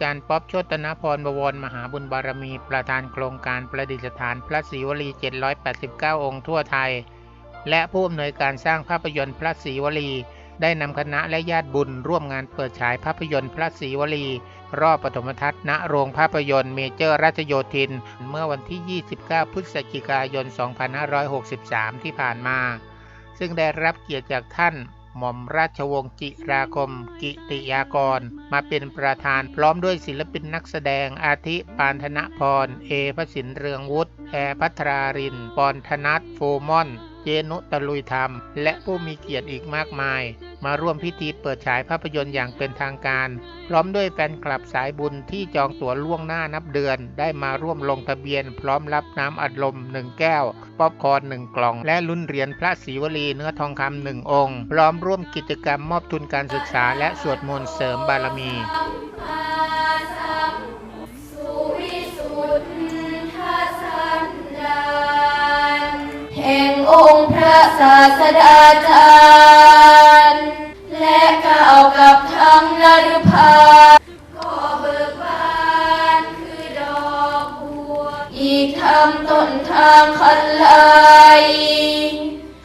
จารย์ป๊อบโชตนพรบวรมหาบุญบารมี ประธานโครงการประดิษฐานพระศรีวลี 789 องค์ทั่วไทย และผู้อำนวยการสร้างภาพยนตร์พระศรีวลี ได้นำคณะและญาติบุญร่วมงานเปิดฉายภาพยนตร์พระศรีวลี รอบปฐมทัศน์ณโรงภาพยนตร์เมเจอร์ราชโยธิน เมื่อวันที่ 29 พฤศจิกายน 2563 ที่ผ่านมา ซึ่งได้รับเกียรติจากท่าน หม่อมราชวงศ์จิราคม กิติยากร มาเป็นประธานพร้อมด้วยศิลปินนักแสดงอาทิปานธนพร เอพสินเรืองวุฒิแอร์พัทรารินปอนธนัทโฟมอน จนุตะลุยธรรม และผู้มีเกียรติอีกมากมาย มาร่วมพิธีเปิดฉายภาพยนตร์อย่างเป็นทางการ พร้อมด้วยแฟนคลับสายบุญที่จองตั๋วล่วงหน้านับเดือน ได้มาร่วมลงทะเบียน พร้อมรับน้ำอัดลมหนึ่งแก้ว ป๊อปคอร์นหนึ่งกล่อง และลุ้นเหรียญพระศรีวลีเนื้อทองคำหนึ่งองค์ พร้อมร่วมกิจกรรมมอบทุนการศึกษาและสวดมนต์เสริมบารมี ห่งองค์พระศาสดาจารย์ และกล่าวกับทั้งนรพาก็เบิกบานคือดอกบัว อีกทำต้นทางคันไล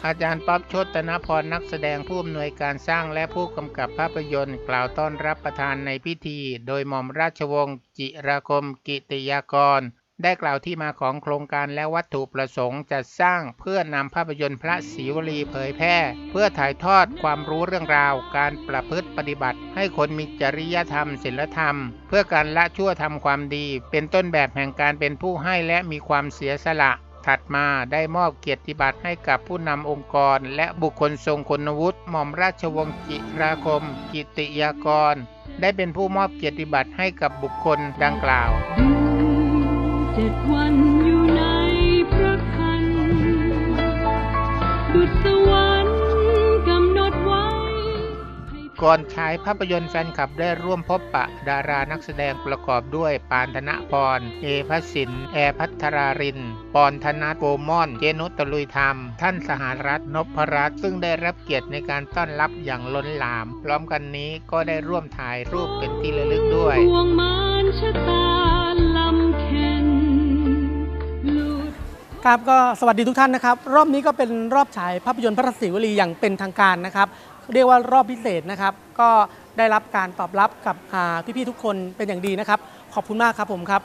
อาจารย์ป๊อบโชตนพรนักแสดงผู้อำนวยการสร้างและผู้กำกับภาพยนตร์ กล่าวต้อนรับประธานในพิธี โดยหม่อมราชวงศ์จิราคมกิติยากร ได้กล่าวที่มาของโครงการและวัตถุประสงค์จัดสร้างเพื่อนำภาพยนตร์พระศรีวลีเผยแพร่ เพื่อถ่ายทอดความรู้เรื่องราว การประพฤติปฏิบัติ ให้คนมีจริยธรรมศีลธรรม เพื่อการละชั่วทำความดี เป็นต้นแบบแห่งการเป็นผู้ให้และมีความเสียสละ ถัดมาได้มอบเกียรติบัตรให้กับผู้นำองค์กร และบุคคลทรงคุณวุฒิหม่อมราชวงศ์จิราคม กิติยากร ได้เป็นผู้มอบเกียรติบัตรให้กับบุคคลดังกล่าว เจ็ดวันอยู่ในพระคันดุจสวรรค์กำหนดไว้ก่อนฉายภาพยนตร์แฟนคลับได้ร่วมพบปะ ดารานักแสดงประกอบด้วย ปานธนพร เอพสิน แอร์พัทราริน ปอนธนาโกมอน เจนุตะลุยธรรม ท่านสหรัฐนพรัตน์ซึ่งได้รับเกียรติในการต้อนรับอย่างล้นหลาม พร้อมกันนี้ก็ได้ร่วมถ่ายรูปเป็นที่ระลึกด้วย ครับก็สวัสดีทุกท่านนะครับ รอบนี้ก็เป็นรอบฉายภาพยนตร์พระศรีวลีอย่างเป็นทางการนะครับ เรียกว่ารอบพิเศษนะครับ ก็ได้รับการตอบรับกับพี่ๆทุกคนเป็นอย่างดีนะครับ ขอบคุณมากครับผมครับ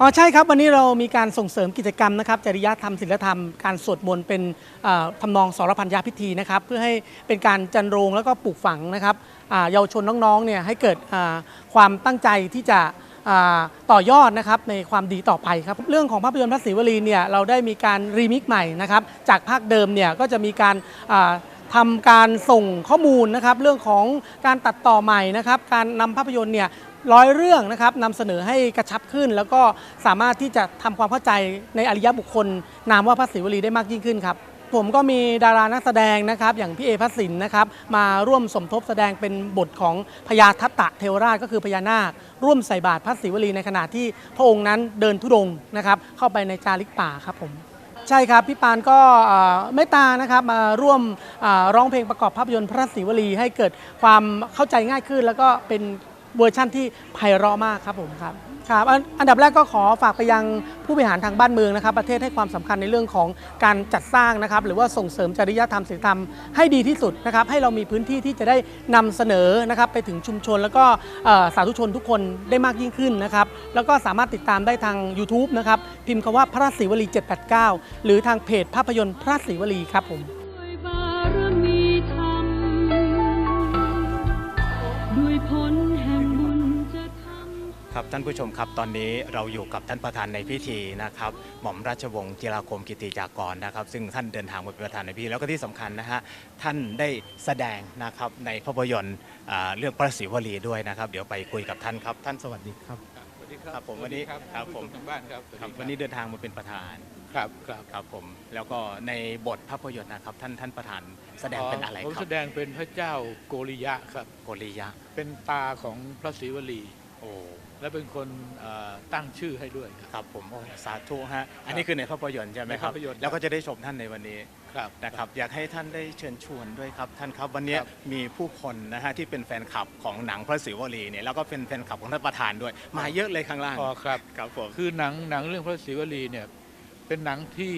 อ๋อใช่ครับวันนี้เรามีการส่งเสริมกิจกรรมนะครับจริยธรรมศิลธรรมการสวดมนต์เป็นอ่านองสรพันยาพิธีนะครับ เพื่อให้เป็นการจันโรงแล้วก็ปลูกฝังนะครับเยาวชนน้องๆเนี่ยให้เกิดความตั้งใจที่จะ ต่อยอดนะครับในความดีต่อไปครับเรื่องของภาพยนตร์พระศรีวลีเนี่ยเราได้มีการรีมิกใหม่นะครับจากภาคเดิมเนี่ยก็จะมีการทำการส่งข้อมูลนะครับเรื่องของการตัดต่อใหม่นะครับการนำภาพยนตร์เนี่ยร้อยเรื่องนะครับนำเสนอให้กระชับขึ้น แล้วก็สามารถที่จะทำความเข้าใจในอริยบุคคล นามว่าพระศรีวลีได้มากยิ่งขึ้นครับ ผมก็มีดารานักแสดงนะครับ อย่างพี่เอพัสินนะครับ มาร่วมสมทบแสดงเป็นบทของพญาทัตตะเทวราชก็คือพญานาค ร่วมใส่บาตรพระศิวลีในขณะที่พระองค์นั้นเดินทุดงค์นะครับ เข้าไปในจาริกป่าครับผมใช่ครับ พี่ปานก็เอ่อเมตตานะครับมาร่วมร้องเพลงประกอบภาพยนตร์พระศิวลีให้เกิดความเข้าใจง่ายขึ้น แล้วก็เป็นเวอร์ชั่นที่ไพเราะมากครับผมครับ ครับอันอันดับแรกก็ขอฝากไปยังผู้บริหารทางบ้านเมืองนะครับ ประเทศให้ความสำคัญในเรื่องของการจัดสร้างนะครับ หรือว่าส่งเสริมจริยธรรมศีลธรรมให้ดีที่สุดนะครับ ให้เรามีพื้นที่ที่จะได้นำเสนอนะครับ ไปถึงชุมชนแล้วก็สาธุชนทุกคนได้มากยิ่งขึ้นนะครับ แล้วก็สามารถติดตามได้ทาง YouTube นะครับ พิมพ์คำว่าพระศรีวลี 789 หรือทางเพจภาพยนตร์พระศรีวลีครับผม ครับท่านผู้ชมครับตอนนี้เราอยู่กับท่านประธานในพิธีนะครับ หม่อมราชวงศ์จิราคมกิติจากรนะครับ ซึ่งท่านเดินทางมาเป็นประธานในพิธีแล้วก็ที่สำคัญนะฮะท่านได้แสดงนะครับในภาพยนตร์อ่าเรื่องพระศิวลีด้วยนะครับ เดี๋ยวไปคุยกับท่านครับ ท่านสวัสดีครับสวัสดีครับครับผมวันนี้สสดีครับผมท่านผู้ชทางบ้านครับสสดีครับวันนี้เดินทางมาเป็นประธานครับครับครับผมแล้วก็ในบทภาพยนตร์นะครับ ท่านท่านประธานแสดงเป็นอะไรผมครัแสบดงเป็นพระเจ้าโกริยะครับโกริยะ เป็นตาของพระศิวลีโอ้ และเป็นคนเอ่อตั้งชื่อให้ด้วยครับครับผมโอ้สาธุฮะอันนี้คือในภาพยนตร์ใช่ไหมครับในภาพยนตร์แล้วก็จะได้ชมท่านในวันนี้ครับนะครับอยากให้ท่านได้เชิญชวนด้วยครับท่านครับวันนี้ครับมีผู้คนนะฮะที่เป็นแฟนคลับของหนังพระศิวลีเนี่ยแล้วก็เป็นแฟนคลับของท่านประธานด้วย มาเยอะเลยข้างล่างพอครับครับผมคือหนังหนังเรื่องพระศิวลีเนี่ยเป็นหนังที่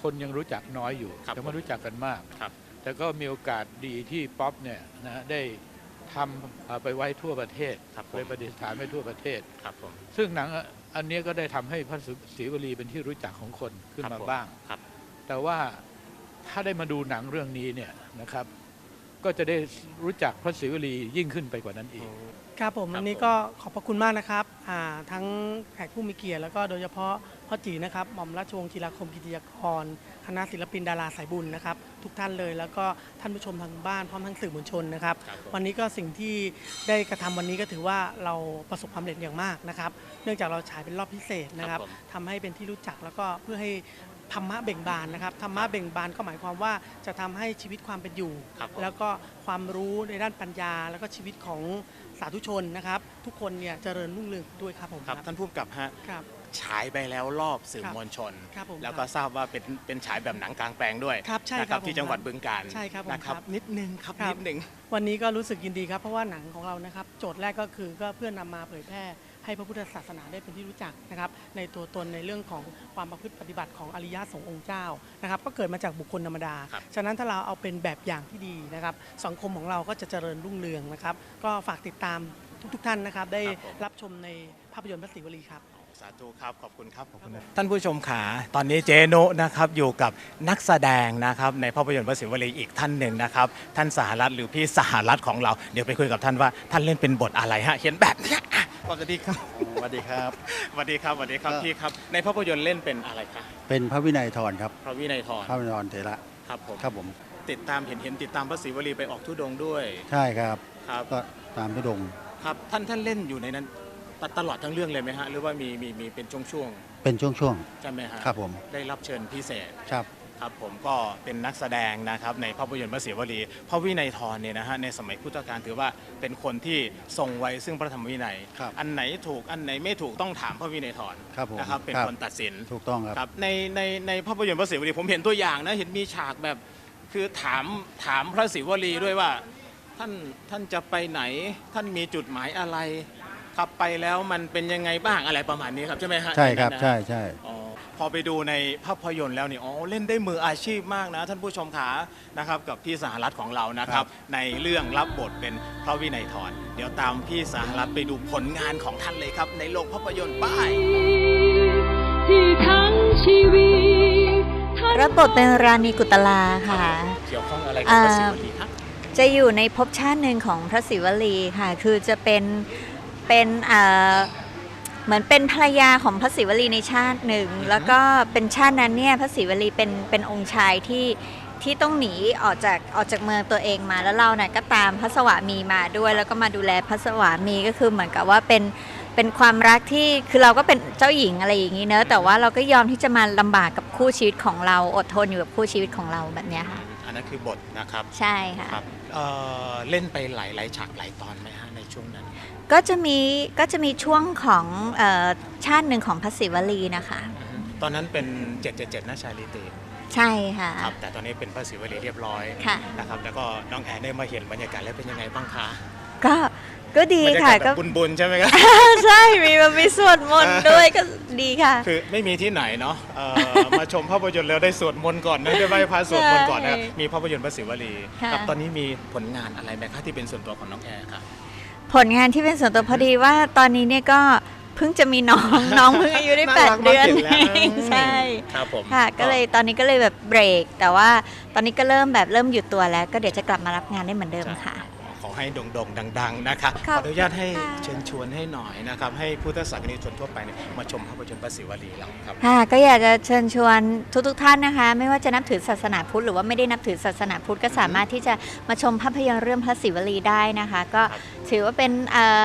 คนยังรู้จักน้อยอยู่ครับยังไม่รู้จักกันมากครับแต่ก็มีโอกาสดีที่ป๊อปเนี่ยนะได้ ทำเอ่อไปไว้ทั่วประเทศครับผม ไปประดิษฐานไว้ทั่วประเทศ ครับผมซึ่งหนังอันเนี้ยก็ได้ทำให้พระศรีวลีเป็นที่รู้จักของคนขึ้นครับมาผมบ้าง ครับ แต่ว่าถ้าได้มาดูหนังเรื่องนี้เนี่ยนะครับ ก็จะได้รู้จักพระศรีวลียิ่งขึ้นไปกว่านั้นอีก ครับผมครับวันนี้ผมก็ขอบพระคุณมากนะครับอ่าทั้งแขกผู้มีเกียรติแล้วก็โดยเฉพาะพ่อจีนะครับหม่อมราชวงศ์กีฬาคมกิติยากรคณะศิลปินดาราสายบุญนะครับ ทุกท่านเลย แล้วก็ท่านผู้ชมทางบ้านพร้อมทั้งสื่อมวลชนนะครับครับผมวันนี้ก็สิ่งที่ได้กระทำวันนี้ก็ถือว่าเราประสบความสำเร็จอย่างมากนะครับ เนื่องจากเราฉายเป็นรอบพิเศษนะครับครับผมทำให้เป็นที่รู้จักแล้วก็เพื่อให้ธรรมะเบ่งบานนะครับธรรมะเบ่งบานก็หมายความว่าจะทำให้ชีวิตความเป็นอยู่ครับผมแล้วก็ความรู้ในด้านปัญญา แล้วก็ชีวิตของสาธุชนนะครับ ทุกคนเนี่ยเจริญรุ่งเรืองด้วยครับผมครับ ท่านผู้กำกับฮะครับ ฉายไปแล้วรอบสื่อครับมวลชน ครับผมแล้วก็ทราบว่าเป็นเป็นฉายแบบหนังกลางแปลงด้วยครับใช่นะครับผมที่จังหวัดบึงกาฬใช่ครับผมนะครับ ครับ นิดนึงครับครับนิดนึง วันนี้ก็รู้สึกยินดีครับ เพราะว่าหนังของเรานะครับ โจทย์แรกก็คือก็เพื่อนำมาเผยแพร่ให้พระพุทธศาสนาได้เป็นที่รู้จักนะครับ ในตัวตนในเรื่องของความประพฤติปฏิบัติของอริยสงฆ์องค์เจ้านะครับ ก็เกิดมาจากบุคคลธรรมดา ครับ ฉะนั้นถ้าเราเอาเป็นแบบอย่างที่ดีนะครับ สังคมของเราก็จะเจริญรุ่งเรืองนะครับ ก็ฝากติดตามทุกๆท่านนะครับ ได้รับชมในภาพยนตร์พระศิวลีครับสาธุครับ ขอบคุณครับขอบคุณท่านผู้ชมขาตอนนี้เจโนะนะครับอยู่กับนักแสดงนะครับในภาพยนตร์พระศิวลีอีกท่านหนึ่งนะครับ ท่านสหรัฐหรือพี่สหรัฐของเรา เดี๋ยวไปคุยกับท่านว่าท่านเล่นเป็นบทอะไรฮะเขียนแบบเนี้ยอะสวัสดีครับสวัสดีครับสวัสดีครับสวัสดีครับก็พี่ครับ ในภาพยนตร์เล่นเป็นอะไรครับเป็นพระวินัยทรครับพระวินัยทรพระวินัยทรเถระครับผมครับผมติดตามเห็นเห็นติดตามพระศิวลีไปออกทุดงค์ด้วย ใช่ครับครับก็ตามทุดงค์ครับท่านท่านเล่นอยู่ในนั้น ตตลอดทั้งเรื่องเลยไหมฮะหรือว่ามีมีมีเป็นช่วงเป็นช่วงๆใช่ไหมฮะๆครับผมได้รับเชิญพิเศษครับครับผมก็เป็นนักแสดงนะครับในภาพยนตร์พระศิวลีพระวินัยทรเนี่ยนะฮะในสมัยพุทธกาลถือว่าเป็นคนที่ทรงไว้ซึ่งพระธรรมวินัยครับอันไหนถูกอันไหนไม่ถูกต้องถามพระวินัยทรครับผมนะครับเป็นครับคนตัดสินถูกต้องครับครับในในในภาพยนตร์พระศิวลีผมเห็นตัวอย่างนะเห็นมีฉากแบบคือถามถามพระศิวลีด้วยว่า ท่านท่านจะไปไหนท่านมีจุดหมายอะไร ขับไปแล้วมันเป็นยังไงบ้างอะไรประมาณนี้ครับใช่ไหมฮะใช่ครับนนั้นนะใช่ใช่อ๋อพอไปดูในภาพยนตร์แล้วนี่อ๋อเล่นได้มืออาชีพมากนะ ท่านผู้ชมขานะครับกับพี่สหรัฐของเรานะครับ ในเรื่องรับบทเป็นพระวินัยทรเดี๋ยวตามพี่สหรัฐไปดูผลงานของท่านเลยครับ ในโลกภาพยนตร์ป้ายที่ทั้งชีวิตท่านรับบทเป็นราณีกุตลาค่ะ เกี่ยวข้องอะไรกับพระศิวลีครับจะอยู่ในภพชาติหนึ่งของพระศิวลีค่ะ คือจะเป็น เป็นเอ่อเหมือนเป็นภรรยาของพระศิวลีในชาติหนึ่ง แล้วก็เป็นชาตินั้นเนี่ยพระศิวลีเป็นเป็นองค์ชายที่ที่ต้องหนีออกจากออกจากเมืองตัวเองมาแล้วเราเนี่ยก็ตามพระสวามีมาด้วย แล้วก็มาดูแลพระสวามีก็คือเหมือนกับว่าเป็นเป็นความรักที่คือเราก็เป็นเจ้าหญิงอะไรอย่างนี้เนอะแต่ว่าเราก็ยอมที่จะมาลำบากกับคู่ชีวิตของเราอดทนอยู่กับคู่ชีวิตของเราแบบเนี้ยค่ะอั นนั้นคือบทนะครับใช่ค่ะครับเอ่อเล่นไปหลายหลายฉากหลายตอนไหมฮะในช่วงนั้น ก็จะมีก็จะมีช่วงของเออชาติหนึ่งของพระศิวลีนะคะ ตอนนั้นเป็น 777นะชาลิตีใช่ค่ะ ครับแต่ตอนนี้เป็นพระศิวลีเรียบร้อยค่ะ นะครับแล้วก็น้องแอนได้มาเห็นบรรยากาศแล้วเป็นยังไงบ้างคะก็ ก็ดีบรรยาค่ะกาศแบก็ บบุญๆใช่ไหมครับ ใช่มีมันมีสวดมนต์ด้วยก็ดีค่ะ คือไม่มีที่ไหนเนาะเอ่อ มาชมภาพยนตร์แล้วได้สวดมนต์ก่อนนะได้ไหว้พระสวดมนต์ก่อนนะครับ ใช่มีภาพยนตร์พระศิวลีค่ะ ครับตอนนี้มีผลงานอะไรไหมคะที่เป็นส่วนตัวของน้องแอร์ครับ ผลงานที่เป็นส่วนตัวพอดีว่าตอนนี้เนี่ยก็เพิ่งจะมีน้อง น้องเพิ่งอายุได้น่าแปดรักมากเดือนเห็นแล้วเองใช่ครับผมค่ะ ก็เลยตอนนี้ก็เลยแบบเบรก แต่ว่าตอนนี้ก็เริ่มแบบเริ่มหยุดตัวแล้ว ก็เดี๋ยวจะกลับมารับงานได้เหมือนเดิมค่ะขอ ให้โด่งๆ ดัง ๆ นะคะขอบขออนุญาตให้ค่ะเชิญชวนให้หน่อยนะครับ ให้พุทธศาสนิกชนทั่วไปเนี่ยมาชมภาพยนตร์พระศิวลีเราครับค่ะก็อยากจะเชิญชวนทุกๆท่านนะคะ ไม่ว่าจะนับถือศาสนาพุทธหรือว่าไม่ได้นับถือศาสนาพุทธก็สามารถที่จะมาชมภาพยนตร์เรื่องพระศิวลีได้นะคะ ก็ครับถือว่าเป็นเอ่อ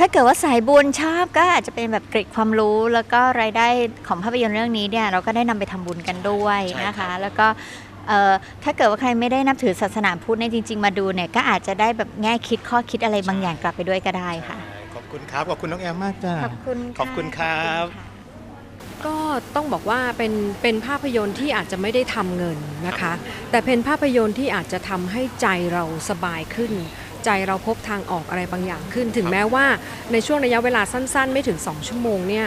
ถ้าเกิดว่าสายบุญชอบก็อาจจะเป็นแบบเกร็ดความรู้ แล้วก็รายได้ของภาพยนตร์เรื่องนี้เนี่ยเราก็ได้นำไปทำบุญกันด้วยนะคะ แล้วก็เอ่อ ถ้าเกิดว่าใครไม่ได้นับถือศาสนาพุทธเนี่ยจริง ๆ มาดูเนี่ยก็อาจจะได้แบบแง่คิดข้อคิดอะไรบางอย่างกลับไปด้วยก็ได้ค่ะใช่ก็คุณครับ ขอบคุณน้องแอมมากจ้าขอบคุณขอบคุณครับ ก็ต้องบอกว่าเป็นเป็นภาพยนตร์ที่อาจจะไม่ได้ทำเงินนะคะ แต่เป็นภาพยนตร์ที่อาจจะทำให้ใจเราสบายขึ้นใจเราพบทางออกอะไรบางอย่างขึ้น ถึงแม้ว่าในช่วงระยะเวลาสั้น ๆ ไม่ถึง 2 ชั่วโมงเนี่ย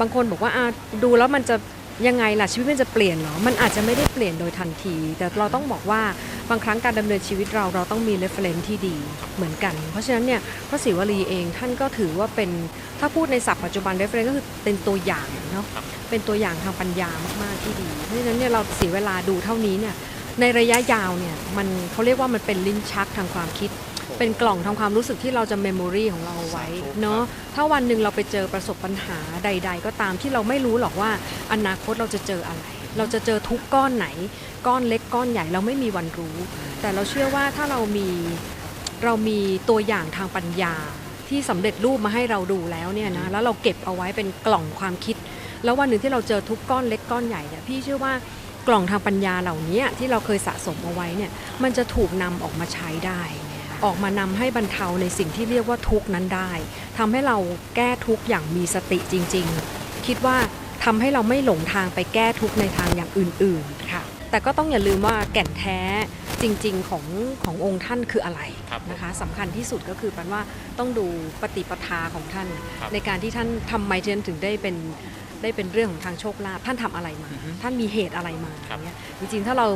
บางคนบอกว่าอะดูแล้วมันจะ ยังไงล่ะชีวิตมันจะเปลี่ยนเหรอ มันอาจจะไม่ได้เปลี่ยนโดยทันที แต่เราต้องบอกว่าบางครั้งการดำเนินชีวิตเราเราต้องมี reference ที่ดีเหมือนกัน เพราะฉะนั้นเนี่ยพระศิวลีเองท่านก็ถือว่าเป็นถ้าพูดในศัพท์ปัจจุบัน reference ก็คือเป็นตัวอย่างเนาะเป็นตัวอย่างทางปัญญามากๆที่ดี เพราะฉะนั้นเนี่ยเราเสียเวลาดูเท่านี้เนี่ยในระยะยาวเนี่ยมันเขาเรียกว่ามันเป็นลิ้นชักทางความคิด เป็นกล่องทางความรู้สึกที่เราจะเมมโมรีของเราเอาไว้เนาะถ้าวันหนึ่งเราไปเจอประสบปัญหาใด ๆ ก็ตามที่เราไม่รู้หรอกว่าอนาคตเราจะเจออะไร เราจะเจอทุกข์ก้อนไหน ก้อนเล็กก้อนใหญ่เราไม่มีวันรู้ แต่เราเชื่อว่าถ้าเรามีเรามีตัวอย่างทางปัญญาที่สำเร็จรูปมาให้เราดูแล้วเนี่ยนะแล้วเราเก็บเอาไว้เป็นกล่องความคิด แล้ววันหนึ่งที่เราเจอทุกก้อนเล็กก้อนใหญ่เนี่ยพี่เชื่อว่ากล่องทางปัญญาเหล่านี้ที่เราเคยสะสมเอาไว้เนี่ยมันจะถูกนำออกมาใช้ได้ ออกมานำให้บรรเทาในสิ่งที่เรียกว่าทุกข์นั้นได้ทำให้เราแก้ทุกข์อย่างมีสติจริง ๆ คิดว่าทำให้เราไม่หลงทางไปแก้ทุกข์ในทางอย่างอื่นๆค่ะแต่ก็ต้องอย่าลืมว่าแก่นแท้จริงๆของขององค์ท่านคืออะไรครับนะคะสำคัญที่สุดก็คือปันว่าต้องดูปฏิปทาของท่านครับในการที่ท่านทำไมท่านถึงได้เป็นได้เป็นเรื่องของทางโชคลาภท่านทำอะไรมาอือฮึท่านมีเหตุอะไรมาครับอย่างเงี้ยจริงๆถ้าเรา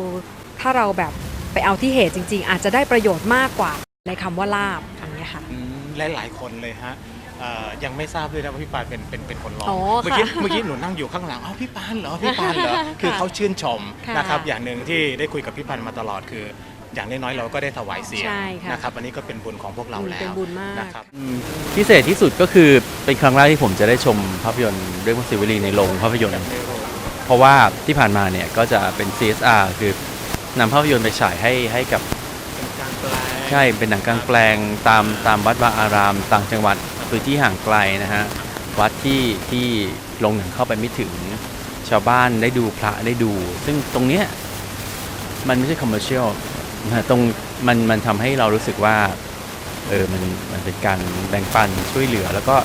ถ้าเราแบบไปเอาที่เหตุจริง ๆ อาจจะได้ประโยชน์มากกว่า ในคำว่าลาบอย่างเงี้ยค่ะอืมหลายๆคนเลยฮะเอ่อยังไม่ทราบด้วยนะว่าพี่ปานเป็นเป็นเป็นคนร้องอ๋อเมื่อกี้ค่ะเมื่อกี้หนูนั่งอยู่ข้างหลังอ้าวพี่ปานเหรอพี่ปานเหรอคือเขาชื่นชมค่ะนะครับอย่างหนึ่งที่ได้คุยกับพี่ปานมาตลอดคือ อย่างน้อยๆเราก็ได้ถวายเสียงใช่ค่ะนะครับอันนี้ก็เป็นบุญของพวกเราอืมแล้วเป็นบุญมาก นะครับพิเศษที่สุดก็คือเป็นครั้งแรกที่ผมจะได้ชมภาพยนตร์เรื่องพระศิวลีในโรงภาพยนตร์ เพราะว่าที่ผ่านมาเนี่ยก็จะเป็น CSR คือนำภาพยนตร์ไปฉายให้ให้กับ ใช่เป็นหนังกลางแปลงตามตามวัดวาอาราม ต่างจังหวัดพื้นที่ห่างไกลนะฮะวัดที่ที่ลงหนังเข้าไปไม่ถึงชาวบ้านได้ดูพระได้ดู ซึ่งตรงเนี้ยมันไม่ใช่คอมเมอร์เชียลนะตรงมันมันทำให้เรารู้สึกว่าเออมันมันเป็นการแบ่งปันช่วยเหลือ แล้วก็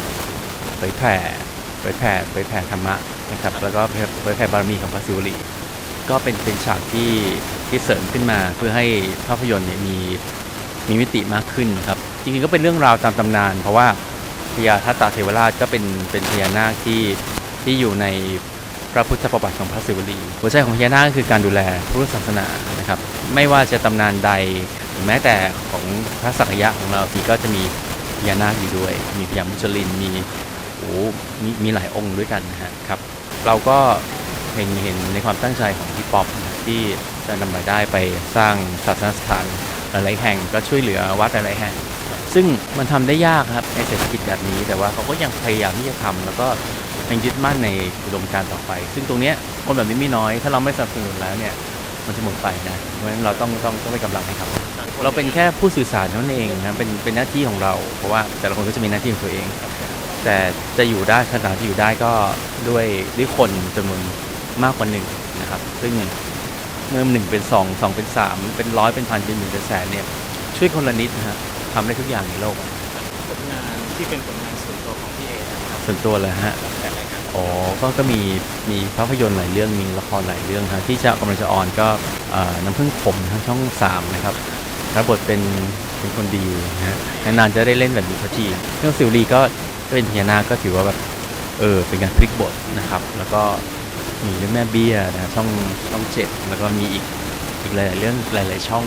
เผยแผ่เผยแผ่เผยแผ่ธรรมะนะครับแล้วก็เผยแผ่บารมีของพระศิวลีก็เป็นเป็นฉากที่ที่เสริมขึ้นมาเพื่อให้ภาพยนตร์เนี่ยมี มีมิติมากขึ้นครับ จริงๆก็เป็นเรื่องราวตามตำนาน เพราะว่าพญาทัตตาเทวราชก็เป็นเป็นพญานาคที่ที่อยู่ในพระพุทธประวัติของพระศิวลีหัวใจของพญานาคก็คือการดูแลพุทธศาสนานะครับ ไม่ว่าจะตำนานใดแม้แต่ของพระสักยะของเราที่ก็จะมีพญานาคอยู่ด้วย มีพญามุจลินมีโอ้มีมีหลายองค์ด้วยกันนะฮะครับ เราก็เห็นเห็นในความตั้งใจของพี่ป๊อปที่จะนำรายได้ไปสร้างศาสนสถาน หลายๆแห่งก็ช่วยเหลือวัดหลายๆแห่ง ซึ่งมันทำได้ยากครับในเศรษฐกิจแบบนี้ แต่ว่าเขาก็ยังพยายามที่จะทำแล้วก็ยังยึดมั่นในอุดมการณ์ต่อไป ซึ่งตรงนี้คนแบบนี้ไม่น้อย ถ้าเราไม่สนับสนุนแล้วเนี่ยมันจะหมดไปนะเพราะฉะนั้นเราต้องต้องต้องไปกำลังให้เขาเราเป็นแค่ผู้สื่อสารเท่านั้นเองนะเป็นเป็นหน้าที่ของเรา เพราะว่าแต่ละคนก็จะมีหน้าที่ของตัวเอง แต่จะอยู่ได้ขนาดที่อยู่ได้ก็ด้วยด้วยคนจำนวนมากกว่าหนึ่งนะครับ ซึ่ง เมื่อหนึ่งเป็นสองสองเป็นสามเป็นร้อยเป็นพันเป็นหมื่นเป็นแสนเนี่ยช่วยคนละนิดนะฮะทำได้ทุกอย่างในโลกผลงานที่เป็นผลงานส่วนตัวของพี่เอนะครับส่วนตัวเลยฮะ แต่รายการอ๋อ ก็ก็มีมีภาพยนตร์หลายเรื่อง มีละครหลายเรื่องฮะที่จะกำลังจะออนก็เอ่อน้ำพึ่งขมทางช่องสามนะครับรับบทเป็นเป็นคนดีนะฮะนานๆจะได้เล่นแบบนี้สักทีเรื่องสิวลีก็ก็เป็นพญานาคก็ถือว่าแบบเออเป็นการพลิกบทนะครับ แล้วก็ มีเรื่องแม่เบี้ยนะช่องช่องเจ็ดแล้วก็มีอีกอีกหลายๆเรื่องหลาย ๆ ช่อง